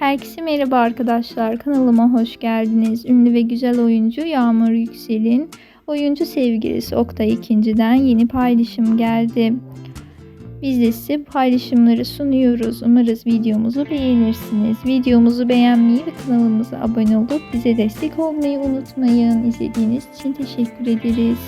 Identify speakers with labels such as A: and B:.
A: Herkese merhaba arkadaşlar. Kanalıma hoş geldiniz. Ünlü ve güzel oyuncu Yağmur Yüksel'in oyuncu sevgilisi Oktay ikinciden yeni paylaşım geldi. Biz de size bu paylaşımları sunuyoruz. Umarız videomuzu beğenirsiniz. Videomuzu beğenmeyi ve kanalımıza abone olup bize destek olmayı unutmayın. İzlediğiniz için teşekkür ederiz.